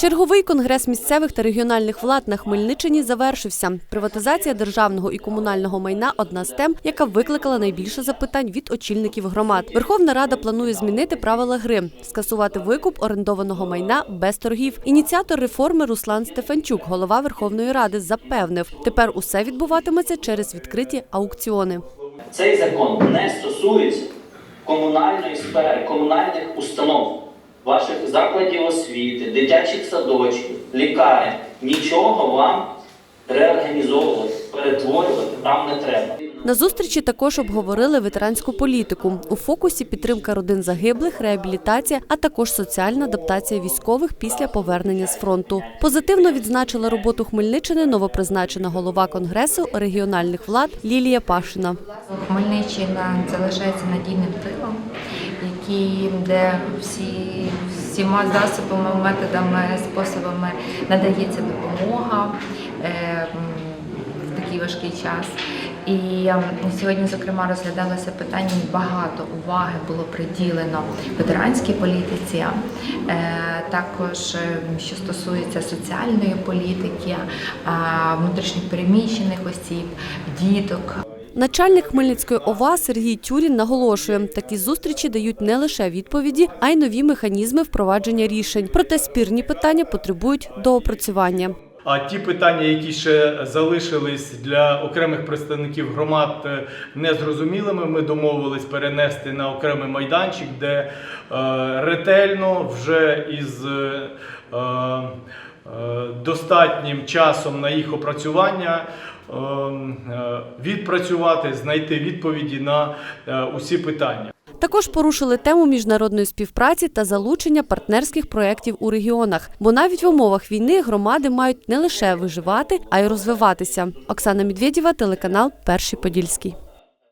Черговий конгрес місцевих та регіональних влад на Хмельниччині завершився. Приватизація державного і комунального майна одна з тем, яка викликала найбільше запитань від очільників громад. Верховна Рада планує змінити правила гри, скасувати викуп орендованого майна без торгів. Ініціатор реформи Руслан Стефанчук, голова Верховної Ради, запевнив, тепер усе відбуватиметься через відкриті аукціони. Цей закон не стосується комунальної сфери, комунальних установ, закладів освіти, дитячих садочків, лікарень. Нічого вам реорганізовувати, перетворювати там не треба. На зустрічі також обговорили ветеранську політику. У фокусі підтримка родин загиблих, реабілітація, а також соціальна адаптація військових після повернення з фронту. Позитивно відзначила роботу Хмельниччини новопризначена голова конгресу регіональних влад Лілія Пашина. Хмельниччина залишається надійним тилом, який де всі всіма засобами, методами, способами надається допомога е, в такий важкий час. І е, сьогодні, зокрема, розглядалося питання. Багато уваги було приділено ветеранській політиці, е, також що стосується соціальної політики, е, внутрішньопереміщених осіб, діток. Начальник Хмельницької ОВА Сергій Тюрін наголошує, такі зустрічі дають не лише відповіді, а й нові механізми впровадження рішень. Проте спірні питання потребують доопрацювання. А ті питання, які ще залишились для окремих представників громад е, незрозумілими, ми домовились перенести на окремий майданчик, де е, ретельно вже із е, достатнім часом на їх опрацювання. Відпрацювати, знайти відповіді на усі питання. Також порушили тему міжнародної співпраці та залучення партнерських проєктів у регіонах. Бо навіть в умовах війни громади мають не лише виживати, а й розвиватися. Оксана Медведєва, телеканал Перший Подільський.